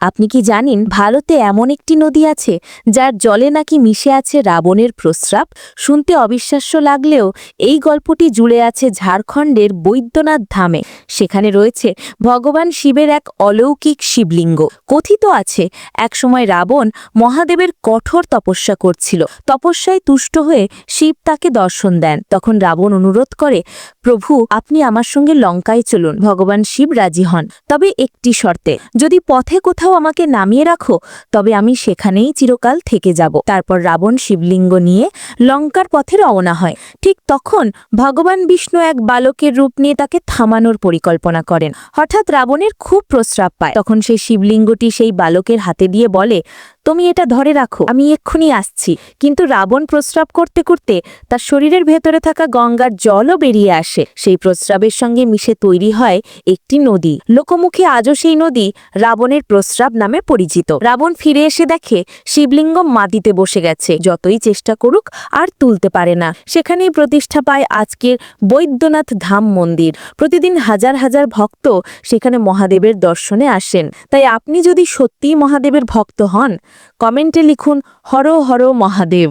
আপনি কি জানেন ভারতে এমন একটি নদী আছে যার জলে নাকি মিশে আছে রাবণের প্রস্রাব? শুনতে অবিশ্বাস্য লাগলেও এই গল্পটি জুড়ে আছে ঝাড়খণ্ডের বৈদ্যনাথ ধামে। সেখানে রয়েছে ভগবান শিবের এক অলৌকিক শিবলিঙ্গ। কথিত আছে, একসময় রাবণ মহাদেবের কঠোর তপস্যা করছিল। তপস্যায় তুষ্ট হয়ে শিব তাকে দর্শন দেন। তখন রাবণ অনুরোধ করে, প্রভু, আপনি আমার সঙ্গে লঙ্কায় চলুন। ভগবান শিব রাজি হন। তবে একটি শর্তে, যদি পথে কোথাও আমাকে নামিয়ে রাখো, তবে আমি সেখানেই চিরকাল থেকে যাব। তারপর রাবণ শিবলিঙ্গ নিয়ে লঙ্কার পথে রওনা হয়। ঠিক তখন ভগবান বিষ্ণু এক বালকের রূপ নিয়ে তাকে থামানোর পরিকল্পনা করেন। হঠাৎ রাবণের খুব প্রস্রাব পায়। তখন সেই শিবলিঙ্গটি সেই বালকের হাতে দিয়ে বলে, তুমি এটা ধরে রাখো, আমি এক্ষুনি আসছি। কিন্তু রাবণ প্রস্রাব করতে করতে তার শরীরের ভেতরে থাকা গঙ্গার জলও বেরিয়ে আসে। সেই প্রস্রাবের সঙ্গে মিশে তৈরি হয় একটি নদী। লোকমুখে আজও সেই নদী রাবণের প্রস্রাব নামে পরিচিত। রাবণ ফিরে এসে দেখে শিবলিঙ্গ মাটিতে বসে গেছে। যতই চেষ্টা করুক, আর তুলতে পারে না। সেখানেই প্রতিষ্ঠা পায় আজকের বৈদ্যনাথ ধাম মন্দির। প্রতিদিন হাজার হাজার ভক্ত সেখানে মহাদেবের দর্শনে আসেন। তাই আপনি যদি সত্যিই মহাদেবের ভক্ত হন, কমেন্টে লিখুন, হর হর মহাদেব।